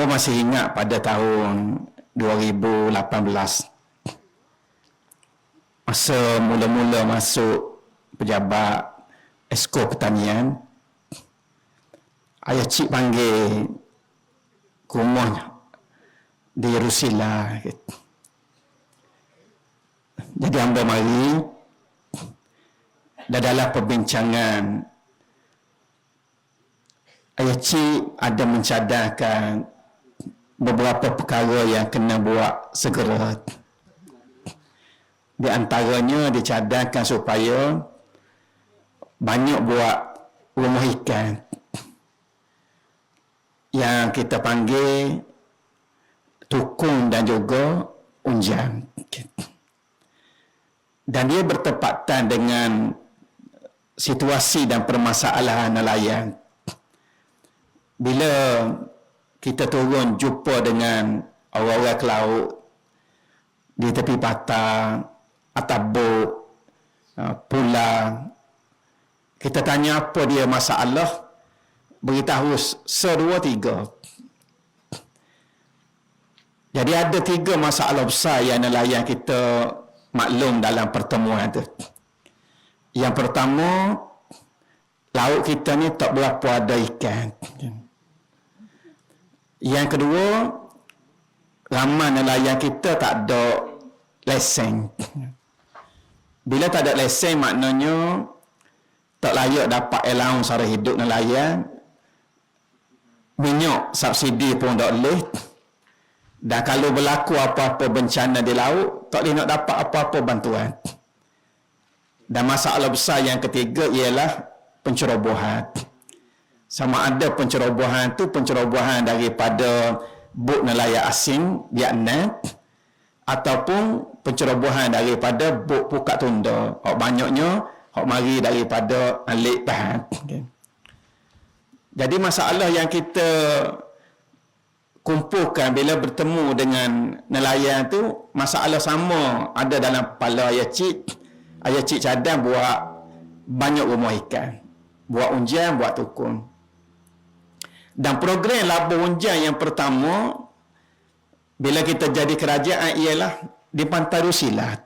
Amba masih ingat pada tahun 2018 masa mula-mula masuk pejabat esko pertanian ayah cik panggil ke rumahnya di Rusila jadi hamba mari dan dalam perbincangan ayah cik ada mencadarkan beberapa perkara yang kena buat segera di antaranya dicadangkan supaya banyak buat rumah ikan yang kita panggil tukung dan juga unjang. Dan dia bertepatan dengan situasi dan permasalahan nelayan. Bila kita turun jumpa dengan orang-orang ke laut di tepi patah, atas bot, uh, pulang. Kita tanya apa dia masalah, beritahu sedua tiga. Jadi ada tiga masalah besar yang nelayan kita maklum dalam pertemuan itu. Yang pertama, laut kita ni tak berapa ada ikan. Yang kedua, ramai nelayan kita tak ada lesen. Bila tak ada lesen maknanya tak layak dapat allowance sara hidup nelayan. Minyak subsidi pun tak boleh. Dan kalau berlaku apa-apa bencana di laut, tak boleh nak dapat apa-apa bantuan. Dan masalah besar yang ketiga ialah pencerobohan. Sama ada pencerobohan tu pencerobohan daripada bot nelayan asing Vietnam ataupun pencerobohan daripada buk pukat tunda. Hak banyaknya hak mari daripada alik tahan. Okay. Jadi masalah yang kita kumpulkan bila bertemu dengan nelayan tu masalah sama ada dalam kepala ayah cik ayah cik cadang buat banyak rumah ikan buat unjian buat tukun dan program labur unjian yang pertama bila kita jadi kerajaan ialah di pantai Rusilat.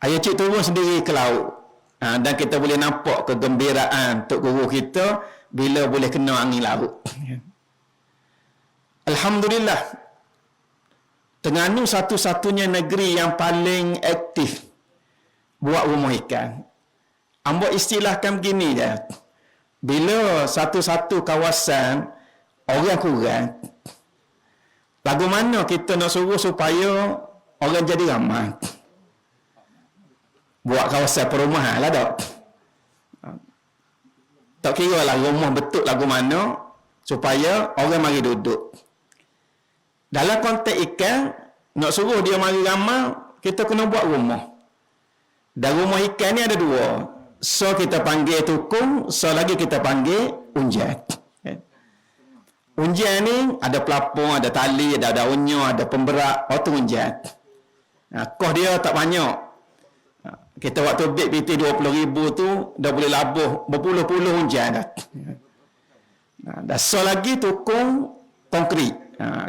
Ayah cik turun sendiri ke laut. Ha, dan kita boleh nampak kegembiraan Tok Guru kita bila boleh kena angin laut. Alhamdulillah. Terengganu satu-satunya negeri yang paling aktif buat rumah ikan. Ambo istilahkan begini je. Bila satu-satu kawasan orang kurang, Lagu mana kita nak suruh supaya orang jadi ramai? Buat kawasan perumahan lah tak? Tak kira lah rumah betul lagu mana supaya orang mari duduk. Dalam konteks ikan, nak suruh dia mari ramai, kita kena buat rumah. Dan rumah ikan ni ada dua. So kita panggil tukung, so lagi kita panggil unjat. Unjian ni ada pelapung, ada tali, ada daunnya, ada pemberat. Oh tu unjian. Ha, kos dia tak banyak. Kita waktu bid PT 20 ribu tu dah boleh labuh berpuluh-puluh unjian dah. Dah so lagi tukung konkrit.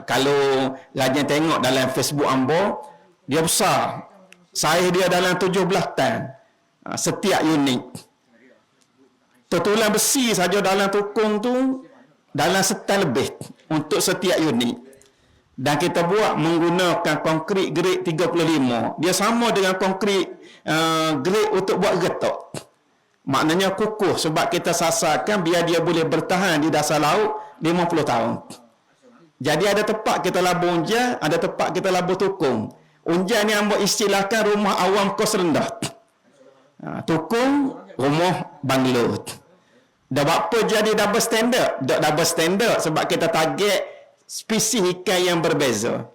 Kalau rajin tengok dalam Facebook Ambo, dia besar. Saiz dia dalam 17 tan. Ha, setiap unit. Tertulang besi saja dalam tukung tu dalam setan lebih untuk setiap unit. Dan kita buat menggunakan konkrit grade 35 dia sama dengan konkrit uh, grade untuk buat getok. Maknanya kukuh sebab kita sasarkan biar dia boleh bertahan di dasar laut 50 tahun. Jadi ada tempat kita labur unja ada tempat kita labur tukung. Unja ni ambil istilahkan rumah awam kos rendah uh, tukung rumah banglo Dah apa jadi double standard? Dah double standard sebab kita target spesies ikan yang berbeza.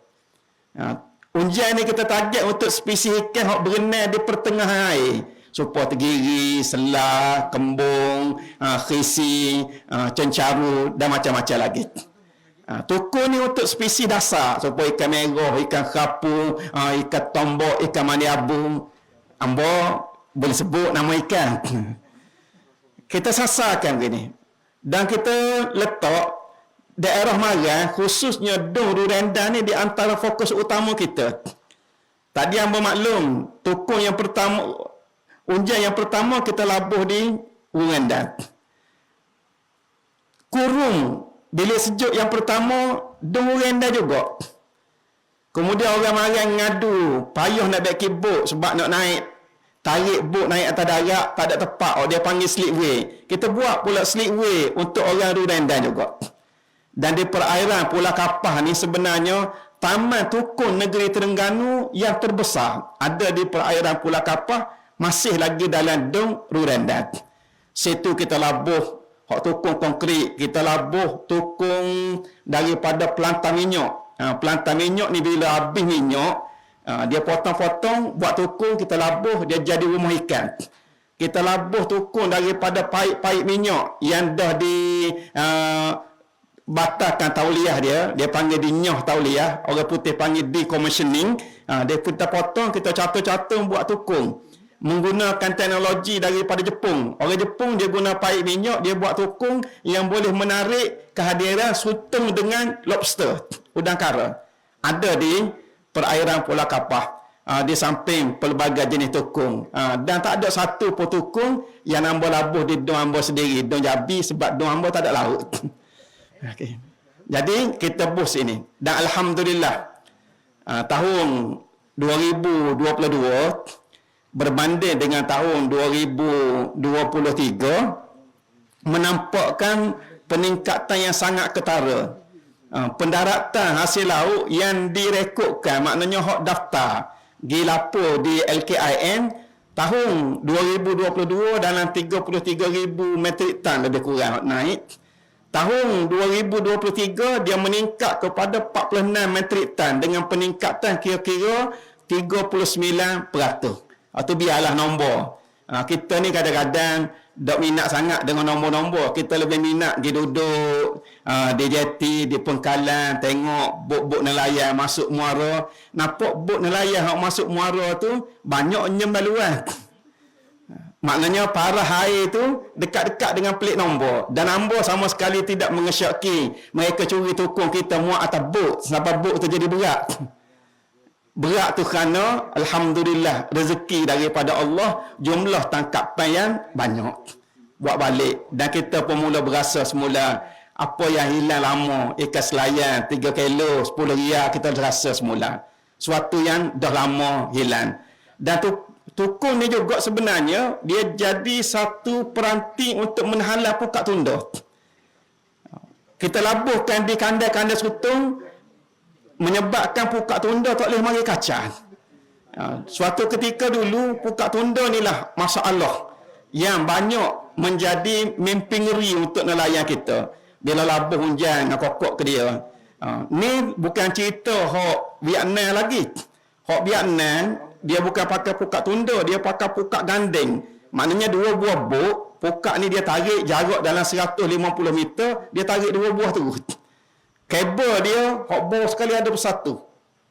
Ha, unjian ni kita target untuk spesies ikan yang berenang di pertengahan air. Supaya tergiri, selah, kembung, ha, khisi, ha, cencaru dan macam-macam lagi. Ha, tukun ni untuk spesies dasar. Supaya ikan merah, ikan kapu, ha, ikan tombok, ikan mani abu. Boleh sebut nama ikan. kita sasarkan begini dan kita letak daerah Marang khususnya Dong Rurenda ni di antara fokus utama kita. Tadi yang bermaklum, tukung yang pertama, unjian yang pertama kita labuh di Rurenda. Kurung bilik sejuk yang pertama Dong Rurenda juga. Kemudian orang Marang ngadu, payah nak baik kibuk sebab nak naik tarik bot naik atas darat tak ada tepat oh, dia panggil slipway kita buat pula slipway untuk orang Rurenda juga dan di perairan Pulau Kapah ni sebenarnya taman tukun negeri Terengganu yang terbesar ada di perairan Pulau Kapah masih lagi dalam dong Rurendat. Situ kita labuh hak tukung konkrit, kita labuh tukung daripada pelantar minyak. Ha, pelantar minyak ni bila habis minyak, ha, dia potong-potong buat tukung, kita labuh, dia jadi rumah ikan. Kita labuh tukung daripada paip-paip minyak yang dah di uh, batalkan tauliah dia. Dia panggil di nyoh tauliah orang putih panggil decommissioning. Ha, dia kita potong kita catur-catur buat tukung menggunakan teknologi daripada Jepun. Orang Jepun dia guna paip minyak dia buat tukung yang boleh menarik kehadiran sutung dengan lobster udang kara ada di perairan Pulau Kapah ha, di samping pelbagai jenis tukung ha, dan tak ada satu pun tukung yang ambil labuh di dong ambil sendiri dong jabi sebab dong ambil tak ada laut Okay. Jadi kita bus ini dan alhamdulillah uh, tahun 2022 berbanding dengan tahun 2023 menampakkan peningkatan yang sangat ketara. Uh, pendaratan hasil laut yang direkodkan maknanya hak daftar di lapor di LKIN tahun 2022 dalam 33,000 metrik tan lebih kurang naik Tahun 2023 dia meningkat kepada 46 metrik tan dengan peningkatan kira-kira 39%. Atau biarlah nombor. Ha, kita ni kadang-kadang tak minat sangat dengan nombor-nombor. Kita lebih minat pergi duduk uh, di jeti, di pengkalan, tengok bot-bot nelayan masuk muara. Nampak bot nelayan yang masuk muara tu, banyak nyem baluan. Maknanya para air itu dekat-dekat dengan pelik nombor. Dan nombor sama sekali tidak mengesyaki mereka curi tukung kita muat atas bot. Sebab bot itu jadi berat. Berat tu kerana Alhamdulillah rezeki daripada Allah jumlah tangkapan yang banyak. Buat balik. Dan kita pun mula berasa semula apa yang hilang lama. Ikan selayan 3 kilo, 10 ria kita rasa semula. Suatu yang dah lama hilang. Dan tu Tukung ni juga sebenarnya dia jadi satu peranti untuk menghalau pukak tunda. Kita labuhkan di kandai-kandai sutung menyebabkan pukak tunda tak boleh mari kacang. Ha, suatu ketika dulu pukak tunda ni lah masalah yang banyak menjadi mimpi ngeri untuk nelayan kita. Bila labuh hujan dengan kokok ke dia. Ha, ni bukan cerita hok Vietnam lagi. Hok Vietnam dia bukan pakai pukak tunda, dia pakai pukak gandeng. Maknanya dua buah bot, pukak ni dia tarik jarak dalam 150 meter, dia tarik dua buah tu. Kabel dia, hot ball sekali ada bersatu.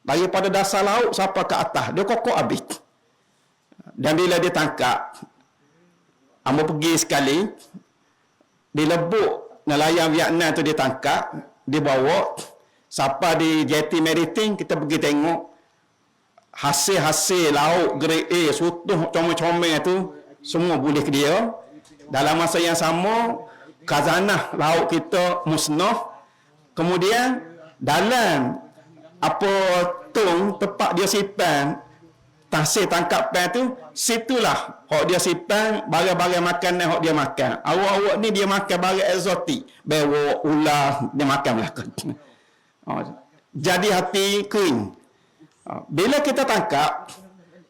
Daripada dasar laut sampai ke atas, dia kokok habis. Dan bila dia tangkap, Amba pergi sekali, di lebuk nelayan Vietnam tu dia tangkap, dia bawa, sampai di jeti maritim, kita pergi tengok, hasil-hasil lauk grade A sutuh comel-comel tu semua boleh ke dia dalam masa yang sama kazanah lauk kita musnah kemudian dalam apa tung tempat dia simpan tasir tangkapan tu situlah hok dia simpan barang-barang makanan hok dia makan. Awak-awak ni dia makan barang eksotik. Bewok ular dia makan belakang oh, jadi hati kering. Ha, bila kita tangkap,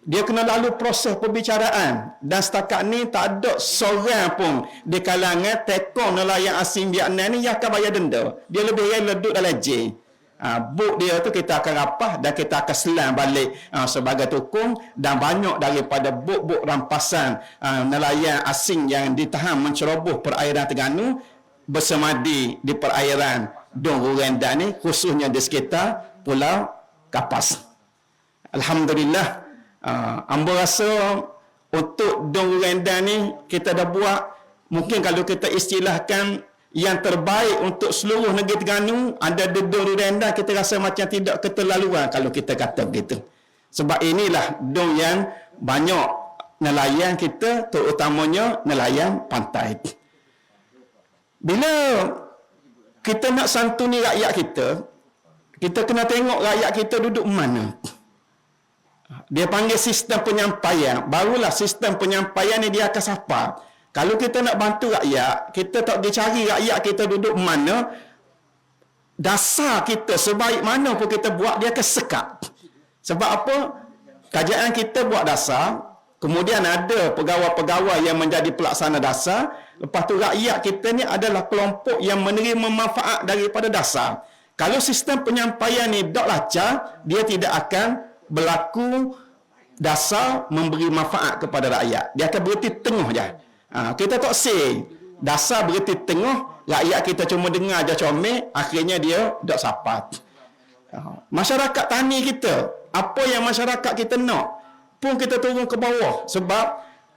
dia kena lalu proses perbicaraan. Dan setakat ni tak ada seorang pun di kalangan tekong nelayan asing Vietnam ni yang akan bayar denda. Dia lebih rela duduk dalam J. Ha, buk dia tu kita akan rapah dan kita akan selang balik ha, sebagai tukung dan banyak daripada buk-buk rampasan ha, nelayan asing yang ditahan menceroboh perairan Terengganu bersemadi di perairan Dong Rurenda ni khususnya di sekitar Pulau Kapas. Alhamdulillah uh, Amba rasa Untuk Dong Renda ni Kita dah buat Mungkin kalau kita istilahkan yang terbaik untuk seluruh negeri Terengganu ada dedung rendah kita rasa macam tidak keterlaluan kalau kita kata begitu. Sebab inilah dong yang banyak nelayan kita terutamanya nelayan pantai. Bila kita nak santuni rakyat kita kita kena tengok rakyat kita duduk mana dia panggil sistem penyampaian barulah sistem penyampaian ni dia akan sapa kalau kita nak bantu rakyat, kita tak pergi cari rakyat kita duduk mana, dasar kita sebaik mana pun kita buat, dia akan sekat. Sebab apa? Kajian kita buat dasar, kemudian ada pegawai-pegawai yang menjadi pelaksana dasar, lepas tu rakyat kita ni adalah kelompok yang menerima manfaat daripada dasar. Kalau sistem penyampaian ni tak lancar, dia tidak akan berlaku dasar memberi manfaat kepada rakyat. Dia akan berhenti tengah je. Ha, kita tak say. Dasar berarti tengah, rakyat kita cuma dengar je comel, akhirnya dia tak sapat. Ha, masyarakat tani kita, apa yang masyarakat kita nak, pun kita turun ke bawah. Sebab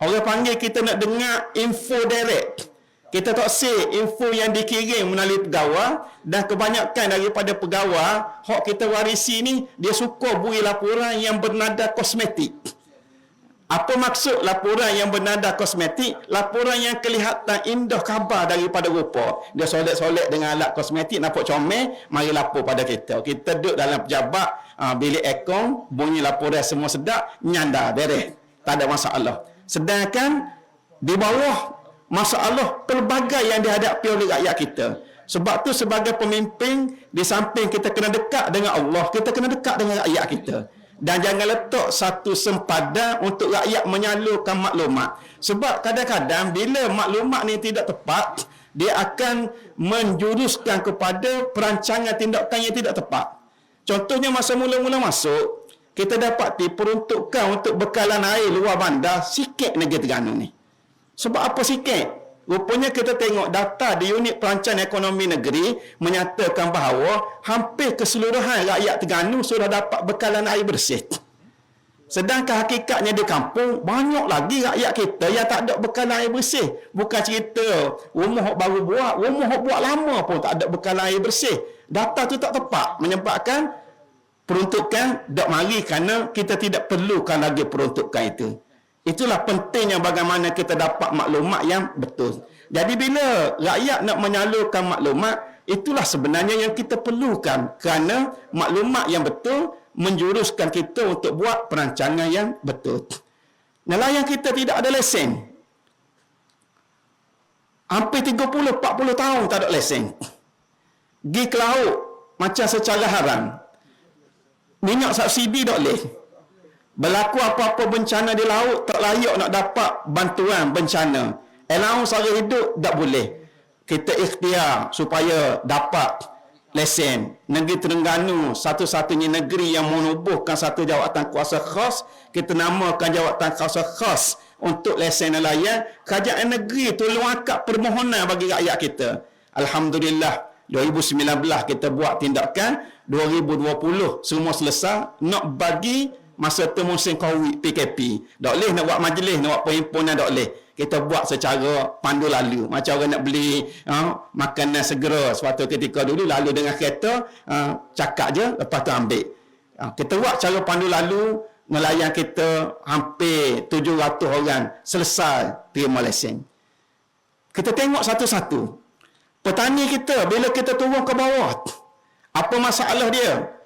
orang panggil kita nak dengar info direct. Kita tak say info yang dikirim melalui pegawai dan kebanyakan daripada pegawai hak kita warisi ni dia suka beri laporan yang bernada kosmetik. Apa maksud laporan yang bernada kosmetik? Laporan yang kelihatan indah khabar daripada rupa. Dia solek-solek dengan alat kosmetik, nampak comel, mari lapor pada kita. Kita duduk dalam pejabat, uh, bilik ekong, bunyi laporan semua sedap, nyanda, beres. Tak ada masalah. Sedangkan, di bawah masalah pelbagai yang dihadapi oleh rakyat kita. Sebab tu sebagai pemimpin, di samping kita kena dekat dengan Allah, kita kena dekat dengan rakyat kita. Dan jangan letak satu sempadan untuk rakyat menyalurkan maklumat. Sebab kadang-kadang bila maklumat ni tidak tepat dia akan menjuruskan kepada perancangan tindakan yang tidak tepat. Contohnya masa mula-mula masuk kita dapat diperuntukkan untuk bekalan air luar bandar sikit negeri Terengganu ni sebab apa sikit Rupanya kita tengok data di unit perancangan ekonomi negeri menyatakan bahawa hampir keseluruhan rakyat Terengganu sudah dapat bekalan air bersih. Sedangkan hakikatnya di kampung, banyak lagi rakyat kita yang tak ada bekalan air bersih. Bukan cerita rumah baru buat, rumah buat lama pun tak ada bekalan air bersih. Data tu tak tepat menyebabkan peruntukan tak mari kerana kita tidak perlukan lagi peruntukan itu. Itulah pentingnya bagaimana kita dapat maklumat yang betul. Jadi bila rakyat nak menyalurkan maklumat, itulah sebenarnya yang kita perlukan. Kerana maklumat yang betul menjuruskan kita untuk buat perancangan yang betul. Nelayan kita tidak ada lesen. Hampir 30-40 tahun tak ada lesen. Gi ke laut macam secara haram. Minyak subsidi tak boleh berlaku apa-apa bencana di laut tak layak nak dapat bantuan bencana. Allowance sara hidup tak boleh. Kita ikhtiar supaya dapat lesen. Negeri Terengganu satu-satunya negeri yang menubuhkan satu jawatan kuasa khas kita namakan jawatan kuasa khas untuk lesen nelayan kerajaan negeri tolong akad permohonan bagi rakyat kita. Alhamdulillah 2019 kita buat tindakan 2020 semua selesai nak bagi masa tu musim COVID PKP. Tak boleh nak buat majlis, nak buat perhimpunan, tak boleh. Kita buat secara pandu lalu. Macam orang nak beli uh, makanan segera. Suatu ketika dulu, lalu dengan kereta, uh, cakap je, lepas tu ambil. Uh, kita buat cara pandu lalu, nelayan kita hampir 700 orang selesai terima lesen. Kita tengok satu-satu. Petani kita, bila kita turun ke bawah, apa masalah dia?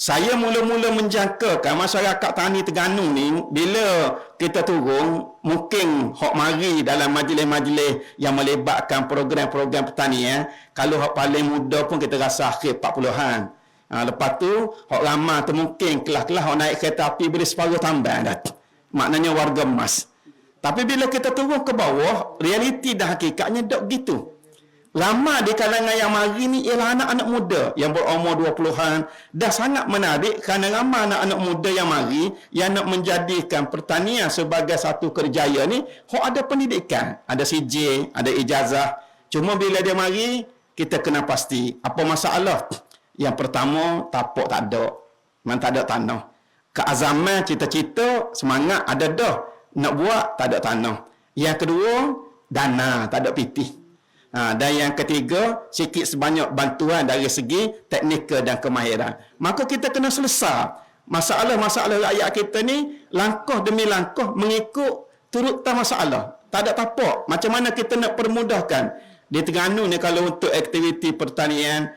Saya mula-mula menjangkakan masyarakat tani Terengganu ni bila kita turun mungkin hok mari dalam majlis-majlis yang melibatkan program-program pertanian kalau hok paling muda pun kita rasa akhir 40-an ha, lepas tu hok lama tu mungkin kelas-kelas hok naik kereta api boleh separuh tambah dah. Maknanya warga emas. Tapi bila kita turun ke bawah realiti dan hakikatnya tak gitu Lama di kalangan yang mari ni ialah anak-anak muda yang berumur 20-an. Dah sangat menarik kerana ramai anak-anak muda yang mari yang nak menjadikan pertanian sebagai satu kerjaya ni, hok ada pendidikan. Ada CJ, ada ijazah. Cuma bila dia mari, kita kena pasti apa masalah. Yang pertama, tapak tak ada. Memang tak ada tanah. Keazaman, cita-cita, semangat ada dah. Nak buat, tak ada tanah. Yang kedua, dana, tak ada pitih. Ha, dan yang ketiga, sikit sebanyak bantuan dari segi teknikal dan kemahiran. Maka kita kena selesai masalah-masalah rakyat kita ni langkah demi langkah mengikut turut tak masalah. Tak ada tapak. Macam mana kita nak permudahkan. Di Terengganu ni kalau untuk aktiviti pertanian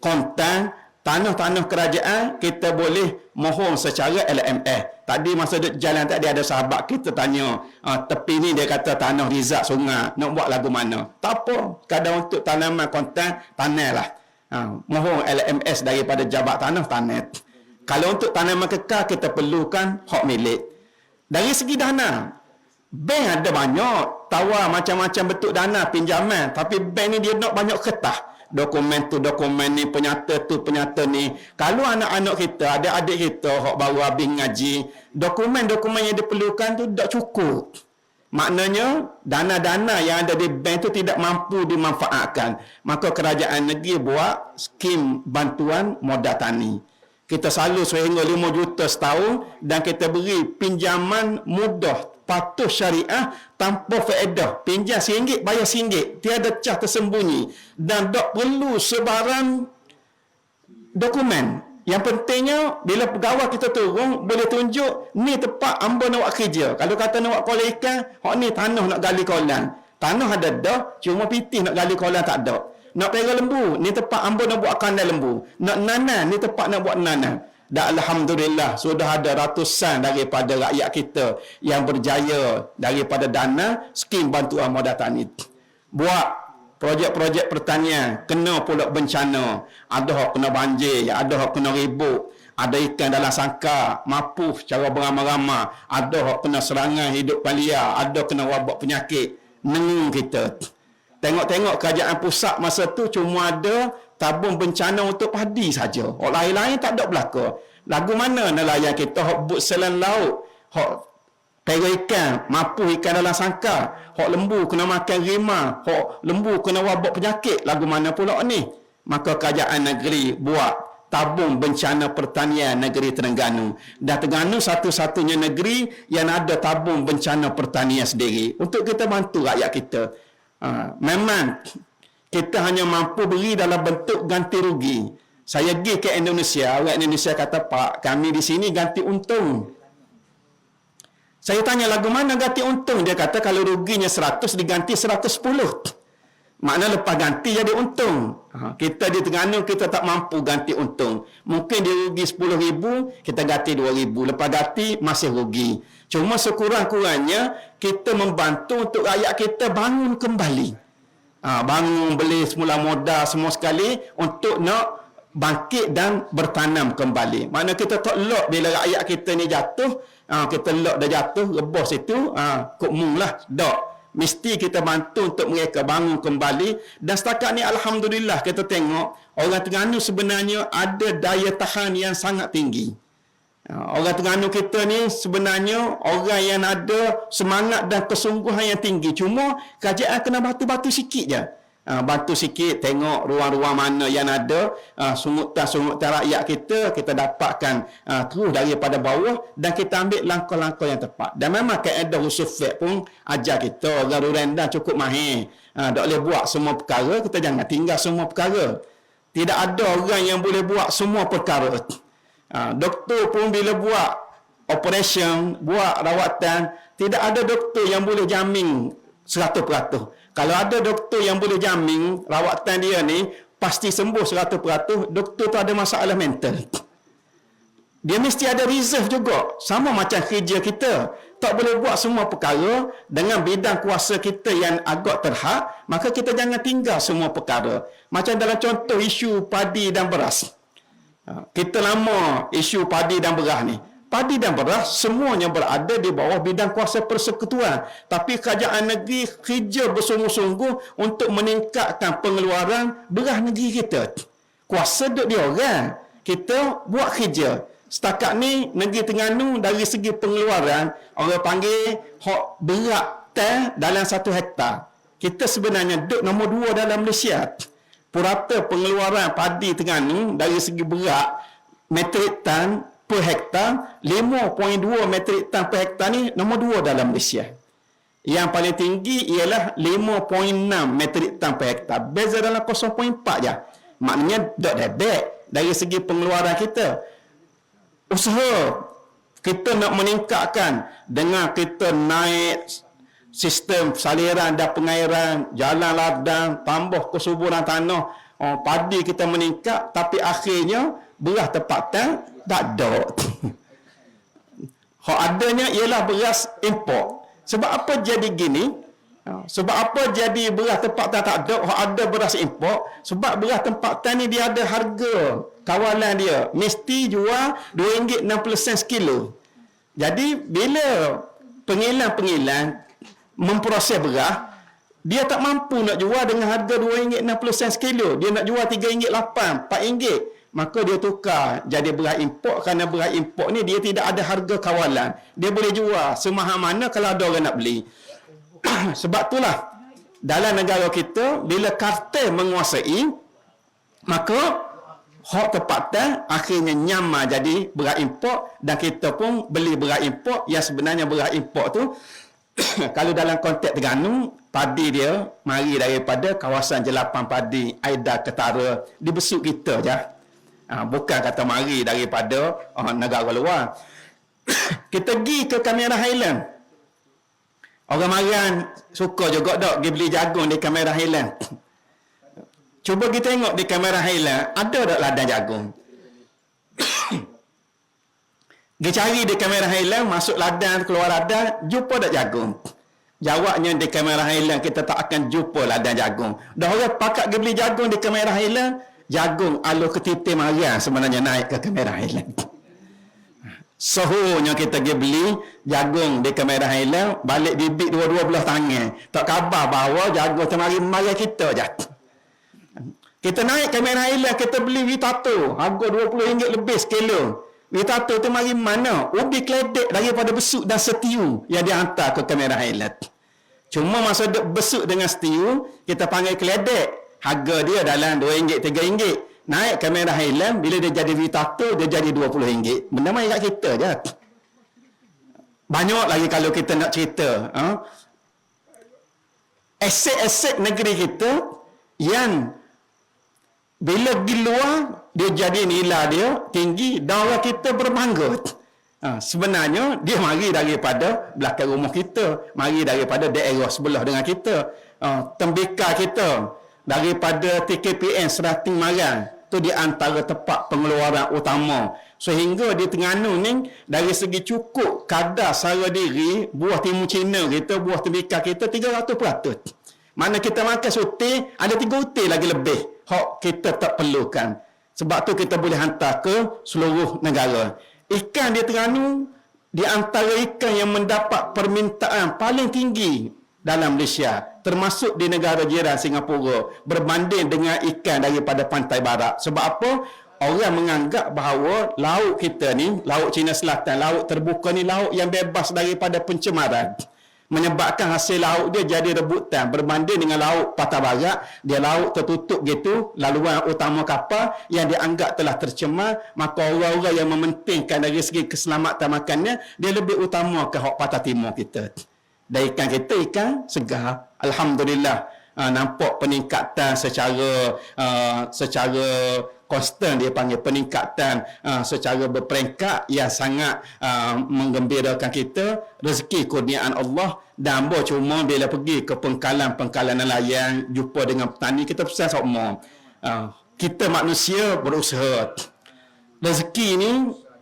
kontan, tanah-tanah kerajaan, kita boleh mohon secara LMS. Tadi masa duduk jalan tadi ada sahabat kita tanya, ah, tepi ni dia kata tanah rizak sungai, nak buat lagu mana? Tak apa. Kadang untuk tanaman kontan, tanah lah. Ha, mohon LMS daripada jabat tanah, tanah. Kalau untuk tanaman kekal, kita perlukan hak milik. Dari segi dana, Bank ada banyak tawar macam-macam bentuk dana pinjaman tapi bank ni dia nak banyak ketah dokumen tu dokumen ni penyata tu penyata ni. Kalau anak-anak kita ada adik kita hok baru habis ngaji dokumen-dokumen yang diperlukan tu tak cukup. Maknanya dana-dana yang ada di bank tu tidak mampu dimanfaatkan. Maka kerajaan negeri buat skim bantuan modal tani. Kita selalu sehingga 5 juta setahun dan kita beri pinjaman mudah patuh syariah tanpa faedah. Pinjam RM1, bayar RM1. Tiada cah tersembunyi. Dan tak perlu sebarang dokumen. Yang pentingnya, bila pegawai kita turun, boleh tunjuk, ni tempat amba nak buat kerja. Kalau kata nak buat kolam ikan, hak ni tanah nak gali kolam. Tanah ada dah, cuma pitih nak gali kolam tak ada. Nak pera lembu, ni tempat amba nak buat kandang lembu. Nak nanam, ni tempat nak buat nanam. Dan Alhamdulillah sudah ada ratusan daripada rakyat kita yang berjaya daripada dana skim bantuan modal tani. Buat projek-projek pertanian kena pula bencana. Ada yang kena banjir, ada yang kena ribut. Ada ikan dalam sangka, mapuh secara beramai-ramai. Ada yang kena serangan hidup palia, ada kena wabak penyakit. Nengung kita. Tengok-tengok kerajaan pusat masa tu cuma ada tabung bencana untuk padi saja. Orang lain-lain tak ada belaka. Lagu mana nelayan kita hok but selan laut, hok pera ikan, mampu ikan dalam sangkar, hok lembu kena makan rima, hok lembu kena wabak penyakit, lagu mana pula ni? Maka kerajaan negeri buat tabung bencana pertanian negeri Terengganu. Dan Terengganu satu-satunya negeri yang ada tabung bencana pertanian sendiri. Untuk kita bantu rakyat kita. Ha, memang kita hanya mampu beri dalam bentuk ganti rugi. Saya pergi ke Indonesia, orang Indonesia kata, Pak, kami di sini ganti untung. Saya tanya lagu mana ganti untung? Dia kata kalau ruginya 100 diganti 110. Makna lepas ganti jadi untung. Ha, kita di Terengganu kita tak mampu ganti untung. Mungkin dia rugi 10 ribu, kita ganti 2 ribu. Lepas ganti masih rugi. Cuma sekurang-kurangnya kita membantu untuk rakyat kita bangun kembali ha, bangun beli semula modal semua sekali untuk nak bangkit dan bertanam kembali. Mana kita tak lock bila rakyat kita ni jatuh, ha, kita lock dah jatuh, rebus itu, ha, kukmung lah, dok. Mesti kita bantu untuk mereka bangun kembali. Dan setakat ni Alhamdulillah kita tengok orang Terengganu sebenarnya ada daya tahan yang sangat tinggi. Ha, orang Terengganu kita ni sebenarnya orang yang ada semangat dan kesungguhan yang tinggi. Cuma kerajaan kena batu-batu sikit je. Ha, bantu sikit tengok ruang-ruang mana yang ada. Ha, sungutan-sungutan rakyat kita kita dapatkan terus daripada bawah dan kita ambil langkah-langkah yang tepat. Dan memang kaedah fiqh pun ajar kita orang rendah cukup mahir. Tak boleh buat semua perkara kita jangan tinggal semua perkara. Tidak ada orang yang boleh buat semua perkara Ha, doktor pun bila buat operation, buat rawatan, tidak ada doktor yang boleh jamin 100%. Kalau ada doktor yang boleh jamin rawatan dia ni pasti sembuh 100%, doktor tu ada masalah mental. Dia mesti ada reserve juga. Sama macam kerja kita. Tak boleh buat semua perkara dengan bidang kuasa kita yang agak terhad, maka kita jangan tinggal semua perkara. Macam dalam contoh isu padi dan beras. Kita lama isu padi dan beras ni. Padi dan beras semuanya berada di bawah bidang kuasa persekutuan. Tapi kerajaan negeri kerja bersungguh-sungguh untuk meningkatkan pengeluaran beras negeri kita. Kuasa duduk di orang. Kita buat kerja. Setakat ni negeri Terengganu dari segi pengeluaran orang panggil hak berat teh dalam satu hektar. Kita sebenarnya duduk nombor dua dalam Malaysia purata pengeluaran padi Terengganu dari segi berat metrik tan per hektar 5.2 metrik tan per hektar ni nombor dua dalam Malaysia. Yang paling tinggi ialah 5.6 metrik tan per hektar. Beza dalam 0.4 je. Maknanya dok debek dari segi pengeluaran kita. Usaha kita nak meningkatkan dengan kita naik sistem saliran dan pengairan, jalan ladang, tambah kesuburan tanah, oh, padi kita meningkat tapi akhirnya beras tempatan tak ada. Hak adanya ialah beras import. Sebab apa jadi gini? Ha, sebab apa jadi beras tempatan tak ada? Hak ada beras import. Sebab beras tempatan ni dia ada harga kawalan dia. Mesti jual RM2.60 sekilo. Jadi bila pengilang-pengilang memproses beras, dia tak mampu nak jual dengan harga RM2.60 sekilo. Dia nak jual RM3.8, RM4 maka dia tukar jadi beras import. Kerana beras import ni dia tidak ada harga kawalan. Dia boleh jual semahal mana kalau ada orang nak beli. Sebab itulah dalam negara kita bila kartel menguasai maka hak tempatan akhirnya nyama jadi beras import. Dan kita pun beli beras import. Yang sebenarnya beras import tu kalau dalam konteks Terengganu padi dia mari daripada kawasan jelapan padi Aida Ketara di besuk kita je Ha, bukan kata mari daripada uh, negara luar. kita pergi ke kamera Highland. Orang Marian suka juga dok pergi beli jagung di kamera Highland. Cuba kita tengok di kamera Highland, ada tak ladang jagung? Dia cari di kamera Highland, masuk ladang, keluar ladang, jumpa tak jagung? Jawabnya di kamera Highland, kita tak akan jumpa ladang jagung. Dah orang pakat pergi beli jagung di kamera Highland, jagung alu ketipir maria sebenarnya naik ke kamera Highland. Sehunya kita pergi beli jagung di kamera Highland, balik bibit dua-dua belah tangan. Tak khabar bahawa jagung temari maria kita je. Kita naik kamera Highland, kita beli Vitato. Harga RM20 lebih sekilo. Vitato tu mari mana? Ubi kledek daripada besuk dan setiu yang dihantar ke kamera Highland. Cuma masa besuk dengan setiu, kita panggil kledek harga dia dalam RM2, RM3. Naik kamera Highland, bila dia jadi Vitato, dia jadi RM20. Benda main kat kita je. Banyak lagi kalau kita nak cerita. Ha? Aset-aset negeri kita yang bila pergi luar, dia jadi nilai dia tinggi orang kita berbangga. Ha, sebenarnya dia mari daripada belakang rumah kita, mari daripada daerah sebelah dengan kita. Ha, tembikar kita, daripada TKPN Serating Marang tu di antara tempat pengeluaran utama sehingga di Terengganu ni dari segi cukup kadar sara diri buah timun Cina kita buah tembikar kita 300% mana kita makan suti ada tiga uti lagi lebih hak kita tak perlukan sebab tu kita boleh hantar ke seluruh negara. Ikan di Terengganu di antara ikan yang mendapat permintaan paling tinggi dalam Malaysia termasuk di negara jiran Singapura berbanding dengan ikan daripada pantai barat. Sebab apa? Orang menganggap bahawa laut kita ni laut Cina Selatan laut terbuka ni laut yang bebas daripada pencemaran menyebabkan hasil laut dia jadi rebutan. Berbanding dengan laut patah barat dia laut tertutup gitu laluan utama kapal yang dianggap telah tercemar maka orang-orang yang mementingkan dari segi keselamatan makannya dia lebih utama ke hak patah timur kita. Dan ikan kita ikan segar. Alhamdulillah uh, nampak peningkatan secara uh, secara konstan dia panggil peningkatan uh, secara berperingkat yang sangat uh, menggembirakan kita. Rezeki kurniaan Allah dan bo cuma bila pergi ke pengkalan-pengkalan nelayan jumpa dengan petani kita pesan semua uh, kita manusia berusaha rezeki ini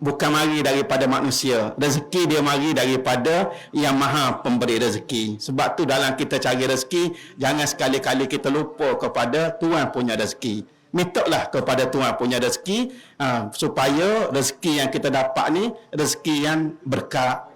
bukan mari daripada manusia. Rezeki dia mari daripada yang maha pemberi rezeki. Sebab tu dalam kita cari rezeki, jangan sekali-kali kita lupa kepada Tuhan punya rezeki. Mintalah kepada Tuhan punya rezeki uh, supaya rezeki yang kita dapat ni rezeki yang berkat.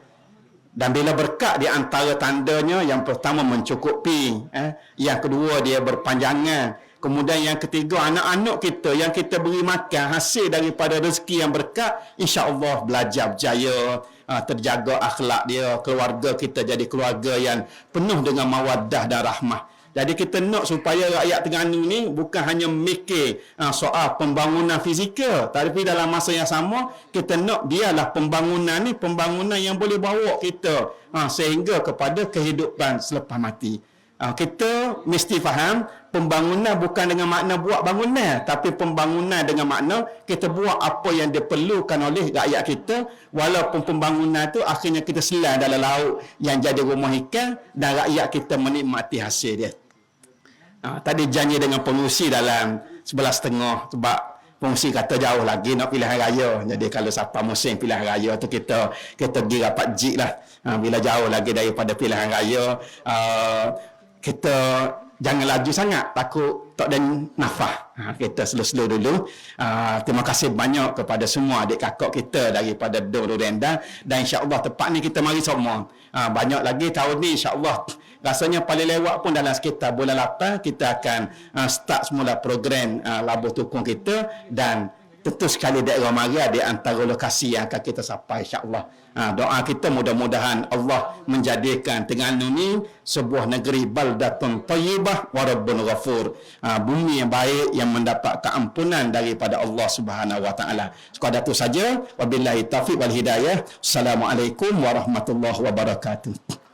Dan bila berkat di antara tandanya yang pertama mencukupi, eh? yang kedua dia berpanjangan, Kemudian yang ketiga, anak-anak kita yang kita beri makan hasil daripada rezeki yang berkat, insya-Allah belajar berjaya, ah, terjaga akhlak dia, keluarga kita jadi keluarga yang penuh dengan mawaddah dan rahmah. Jadi kita nak supaya rakyat Terengganu ni bukan hanya mikir uh, soal pembangunan fizikal, tapi dalam masa yang sama kita nak dialah pembangunan ni pembangunan yang boleh bawa kita uh, sehingga kepada kehidupan selepas mati. Uh, kita mesti faham pembangunan bukan dengan makna buat bangunan tapi pembangunan dengan makna kita buat apa yang diperlukan oleh rakyat kita walaupun pembangunan tu akhirnya kita selang dalam laut yang jadi rumah ikan dan rakyat kita menikmati hasil dia. Ha, tadi janji dengan pengusi dalam sebelah setengah sebab pengusi kata jauh lagi nak pilihan raya. Jadi kalau siapa musim pilihan raya tu kita kita pergi rapat jik lah. Ha, bila jauh lagi daripada pilihan raya uh, kita jangan laju sangat takut tak ada nafas ha, kita slow-slow dulu uh, terima kasih banyak kepada semua adik kakak kita daripada Doro Renda dan insyaAllah tepat ni kita mari semua uh, banyak lagi tahun ni insyaAllah rasanya paling lewat pun dalam sekitar bulan 8 kita akan uh, start semula program uh, labuh tukung kita dan tentu sekali daerah Maria di antara lokasi yang akan kita sampai insyaAllah. Ha, doa kita mudah-mudahan Allah menjadikan Terengganu ni sebuah negeri baldatun tayyibah wa rabbun ghafur. Ha, bumi yang baik yang mendapat keampunan daripada Allah Subhanahu wa taala. Sekadar itu saja. Wabillahi taufiq wal hidayah. Assalamualaikum warahmatullahi wabarakatuh.